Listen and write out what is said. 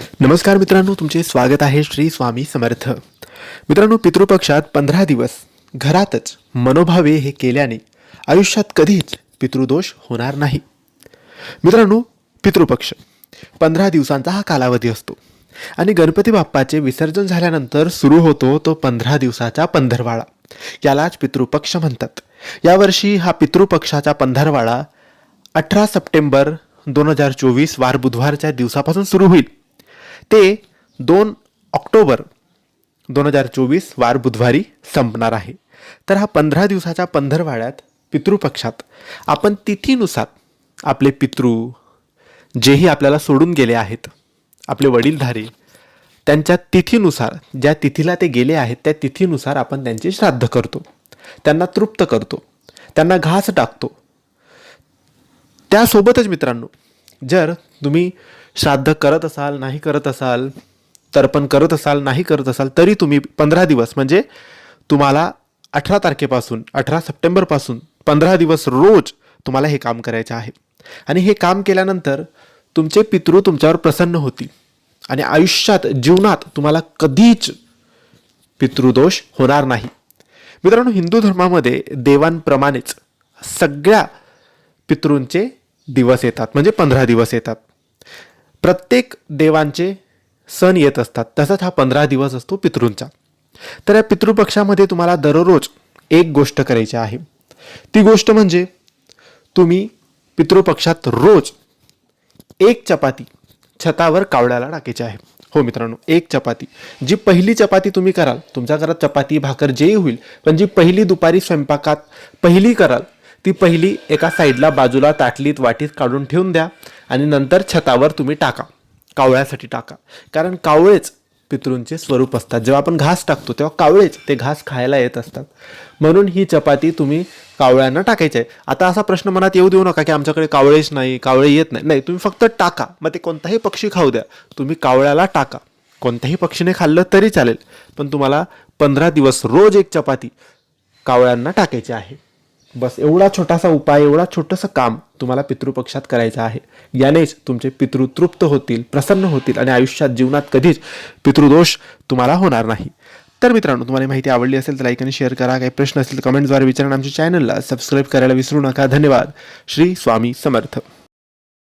नमस्कार मित्रांनो तुमचे स्वागत आहे श्री स्वामी समर्थ. मित्रांनो पितृपक्षात पंधरा दिवस घरातच मनोभावे हे केल्याने आयुष्यात कधीच पितृदोष होणार नाही. मित्रांनो पितृपक्ष पंधरा दिवसांचा हा कालावधी असतो. आणि गणपती बाप्पाचे विसर्जन झाल्यानंतर सुरू होतो तो पंधरा दिवसाचा पंधरवाळा यालाच पितृपक्ष म्हणतात. यावर्षी हा पितृपक्षाचा पंधरवाळा अठरा सप्टेंबर दोन हजार चोवीस वार बुधवारच्या दिवसापासून सुरू होईल. ते दोन ऑक्टोबर दोन हजार चोवीस वार बुधवारी संपणार आहे. तर हा पंधरा दिवसाच्या पंधरवाड्यात पितृपक्षात आपण तिथीनुसार आपले पितृ जेही आपल्याला सोडून गेले आहेत आपले वडीलधारे त्यांच्या तिथीनुसार ज्या तिथीला ते गेले आहेत त्या तिथीनुसार आपण त्यांचे श्राद्ध करतो. त्यांना तृप्त करतो. त्यांना घास टाकतो. त्यासोबतच मित्रांनो जर तुम्ही श्राद्ध करत असाल नाही करत असाल तर्पण करत असाल नाही करत असाल तरी तुम्ही पंधरा दिवस म्हणजे तुम्हाला अठरा तारखेपासून अठरा सप्टेंबरपासून पंधरा दिवस रोज तुम्हाला हे काम करायचे आहे. आणि हे काम केल्यानंतर तुमचे पितृ तुमच्यावर प्रसन्न होतील. आणि आयुष्यात जीवनात तुम्हाला कधीच पितृदोष होणार नाही. मित्रांनो हिंदू धर्मामध्ये देवांप्रमाणेच सगळ्या पितृंचे दिवस येतात म्हणजे पंधरा दिवस येतात. प्रत्येक देवांचे सण येत असतात तसंच हा पंधरा दिवस असतो पितृंचा. तर या पितृपक्षामध्ये तुम्हाला दररोज एक गोष्ट करायची आहे. ती गोष्ट म्हणजे तुम्ही पितृपक्षात रोज एक चपाती छतावर कावड्याला टाकायची आहे. हो मित्रांनो एक चपाती. जी पहिली चपाती तुम्ही कराल तुमच्या घरात चपाती भाकर जेही होईल पण जी पहिली दुपारी स्वयंपाकात पहिली कराल ती पहिली एका साईडला बाजूला ताटलीत वाटीत काढून ठेवून द्या आणि नंतर छतावर तुम्ही टाका. कावळ्यासाठी टाका. कारण कावळेच पितृंचे स्वरूप असतात. जेव्हा आपण घास टाकतो तेव्हा कावळेच ते घास खायला येत असतात. म्हणून ही चपाती तुम्ही कावळ्यांना टाकायची आहे. आता असा प्रश्न मनात येऊ देऊ नका की आमच्याकडे कावळेच नाही कावळे येत नाही. नाही तुम्ही फक्त टाका. मग ते कोणताही पक्षी खाऊ द्या. तुम्ही कावळ्याला टाका. कोणत्याही पक्षीने खाल्लं तरी चालेल. पण तुम्हाला पंधरा दिवस रोज एक चपाती कावळ्यांना टाकायची आहे. बस एवढा छोटासा उपाय एवढा छोटंसं काम तुम्हाला पितृपक्षात करायचं आहे. यानेच तुमचे पितृ तृप्त होतील प्रसन्न होतील आणि आयुष्यात जीवनात कधीच पितृदोष तुम्हाला होणार नाही. तर मित्रांनो तुम्हाला माहिती आवडली असेल तर लाईक आणि शेअर करा. काही प्रश्न असतील तर कमेंटद्वारे विचारा आमच्या चॅनलला सबस्क्राईब करायला विसरू नका. धन्यवाद. श्री स्वामी समर्थ.